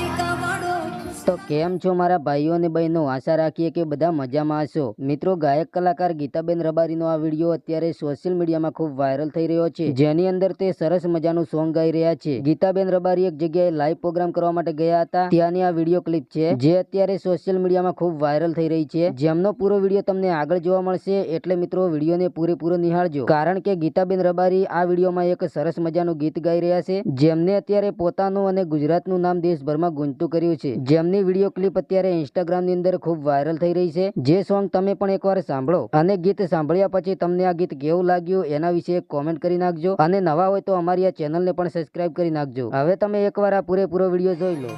Monica. તો કેમ છો મારા ભાઈઓ અને બહેનો? આશા રાખીએ કે બધા મજામાં હશો. મિત્રો, ગાયક કલાકાર ગીતાબેન રબારીનો આ વીડિયો અત્યારે સોશિયલ મીડિયામાં ખૂબ વાયરલ થઈ રહ્યો છે. જેની અંદર તે સરસ મજાનું સોંગ ગાઈ રહ્યા છે. ગીતાબેન રબારી એક જગ્યાએ લાઈવ પ્રોગ્રામ કરવા માટે ગયા હતા. ત્યાંની આ વીડિયો ક્લિપ છે, જે અત્યારે સોશિયલ મીડિયામાં ખૂબ વાયરલ થઈ રહી છે. જેમનો પૂરો વીડિયો તમને આગળ જોવા મળશે, એટલે મિત્રો, વિડીયોને પૂરેપૂરો નિહાળજો. કારણ કે ગીતાબેન રબારી આ વિડીયોમાં એક સરસ મજાનું ગીત ગાઈ રહ્યા છે, જેમને અત્યારે પોતાનું અને ગુજરાતનું નામ દેશભરમાં ગુંજતું કર્યું છે. જેમની વીડિયો ક્લિપ અત્યારે ઇન્સ્ટાગ્રામની અંદર ખૂબ વાયરલ થઈ રહી છે. જે સોંગ તમે પણ એકવાર સાંભળો અને ગીત સાંભળ્યા પછી તમને આ ગીત કેવું લાગ્યું એના વિશે કોમેન્ટ કરી નાખજો. અને નવા હોય તો અમારી આ ચેનલને પણ સબસ્ક્રાઇબ કરી નાખજો. હવે તમે એકવાર આ પૂરેપૂરો વીડિયો જોઈ લો.